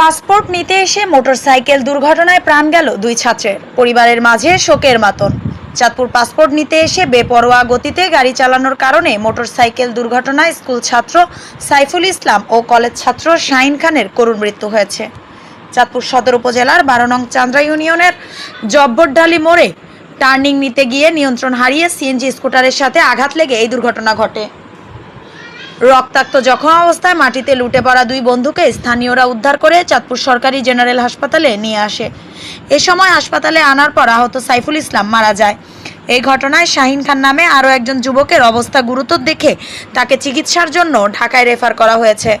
Passport নিতে এসে motorcycle দুর্ঘটনায় প্রাণ গেল দুই ছাত্রের। পরিবারের মাঝে শোকের মাতন। চাঁদপুর পাসপোর্ট নিতে এসে বেপরোয়া গতিতে গাড়ি চালানোর কারণে মোটরসাইকেল দুর্ঘটনায় স্কুল ছাত্র সাইফুল ইসলাম ও কলেজ ছাত্র শাহিন খানের করুণ মৃত্যু হয়েছে। চাঁদপুর সদর উপজেলার বারো নং চান্দ্রা ইউনিয়নের জব্বরডালি মোড়ে টার্নিং নিতে গিয়ে নিয়ন্ত্রণ হারিয়ে সিএনজি স্কুটারের সাথে আঘাত লেগে এই দুর্ঘটনা ঘটে। রক্তাক্ত জখম অবস্থায় মাটিতে লুটে পড়া দুই বন্ধুকে স্থানীয়রা উদ্ধার করে চাঁদপুর সরকারি জেনারেল হাসপাতালে নিয়ে আসে। এ সময় হাসপাতালে আনার পর আহত সাইফুল ইসলাম মারা যায়। এই ঘটনায় শাহিন খান নামে আরও একজন যুবকের অবস্থা গুরুতর দেখে তাকে চিকিৎসার জন্য ঢাকায় রেফার করা হয়েছে।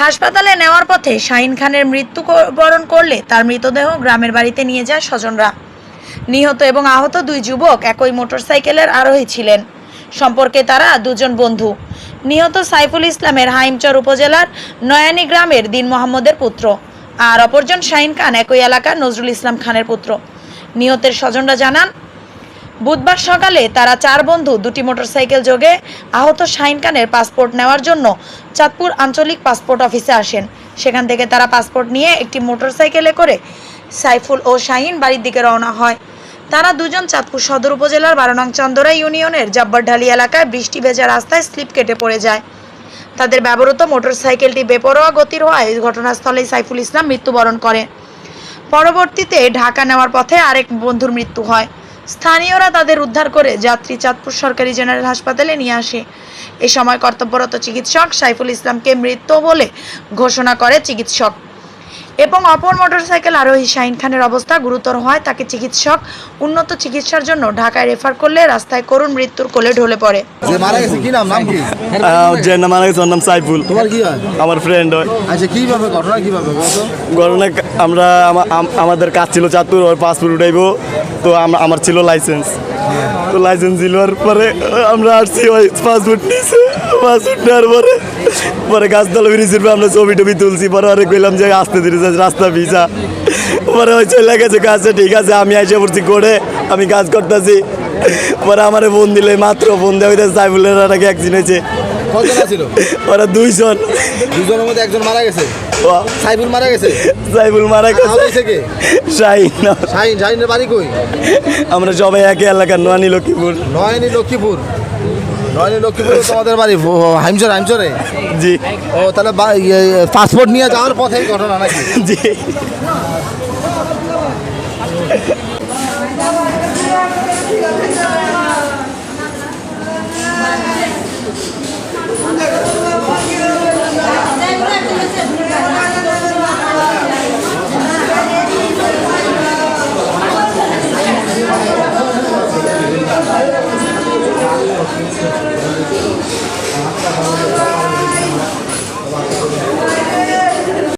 হাসপাতালে নেওয়ার পথে শাহিন খানের মৃত্যুবরণ করলে তার মৃতদেহ গ্রামের বাড়িতে নিয়ে যায় স্বজনরা। নিহত এবং আহত দুই যুবক একই মোটরসাইকেলের আরোহী ছিলেন। সম্পর্কে তারা দুজন বন্ধু। নিহত সাইফুল ইসলামের হাইমচর উপজেলার নয়ানী গ্রামের দিন মোহাম্মদের পুত্র আর অপরজন শাহিন খান একই এলাকার নজরুল ইসলাম খানের পুত্র। নিহতের স্বজনরা জানান, বুধবার সকালে তারা চার বন্ধু দুটি মোটরসাইকেল যোগে আহত শাহিন খানের পাসপোর্ট নেওয়ার জন্য চাঁদপুর আঞ্চলিক পাসপোর্ট অফিসে আসেন। সেখান থেকে তারা পাসপোর্ট নিয়ে একটি মোটরসাইকেলে করে সাইফুল ও শাহিন বাড়ির দিকে রওনা হয়। তারা দুজন চাঁদপুর সদর উপজেলার বারো নং চন্দরা ইউনিয়নের জব্বরঢালি এলাকায় বৃষ্টি ভেজা রাস্তায় স্লিপ কেটে পড়ে যায়। তাদের ব্যবহৃত মোটরসাইকেলটি বেপরোয়া গতির হওয়ায় ঘটনাস্থলেই সাইফুল ইসলাম মৃত্যুবরণ করে পরবর্তীতে ঢাকা নেওয়ার পথে আরেক বন্ধুর মৃত্যু হয়। স্থানীয়রা তাদের উদ্ধার করে যাত্রী চাঁদপুর সরকারি জেনারেল হাসপাতালে নিয়ে আসে। এ সময় কর্তব্যরত চিকিৎসক সাইফুল ইসলামকে মৃত বলে ঘোষণা করে চিকিৎসক। এবং অপর মোটরসাইকেল আরোহী শাহিন খানের অবস্থা গুরুতর হয় তাকে চিকিৎসক উন্নত চিকিৎসার জন্য ঢাকায় রেফার করলে রাস্তায় করুণ মৃত্যুর কোলে ঢলে পড়ে। যে মারা গেছে কি নাম? নাম কি? যে নাম মারা গেছে নাম সাইফুল। তোমার কি হয়? আমার ফ্রেন্ড হয়। আচ্ছা কীভাবে ঘটনা কীভাবে বলতো? ঘটনা আমরা আমাদের কাজ ছিল চাতুর ওর পাসপোর্ট উঠাইবো। তো আমার ছিল লাইসেন্স তো লাইসেন্স ছিল পরে আমরা আসছি ওই পাসপোর্ট নিয়েছে পাসপোর্ট নেওয়ার পরে পরে গাছতলা ব্রিজের উপরে আমরা ছবি টবি তুলছি। পরে আরে কইলাম যে আসতে ধীরে রাস্তা ভিজা। পরে ওই চলে গেছে কাজটা ঠিক আছে আমি এসে পড়ছি করে আমি কাজ করতেছি। পরে আমারে ফোন দিলে মাত্র ফোন দেওয়া হইতেছে সাইফুলের নাকি অ্যাক্সিডেন্ট হয়েছে। ওরা দুইজন। দুজনের মধ্যে একজন মারা গেছে? সাইফুল মারা গেছে? সাইফুল মারা গেছে। হয়েছে কে? শাহিন। শাহিন শাহিনের বাড়ি কই? আমরা সবাই একই এলাকার নোয়ানি লক্ষ্মীপুর। নয়নি লক্ষ্মীপুর। নয়নি লক্ষ্মীপুর তোমাদের বাড়ি। হাইমচর হাইমচরে? জি। ও তাহলে ইয়ে, পাসপোর্ট নিয়ে যাওয়ার পথে ঘটনা নাকি? জি।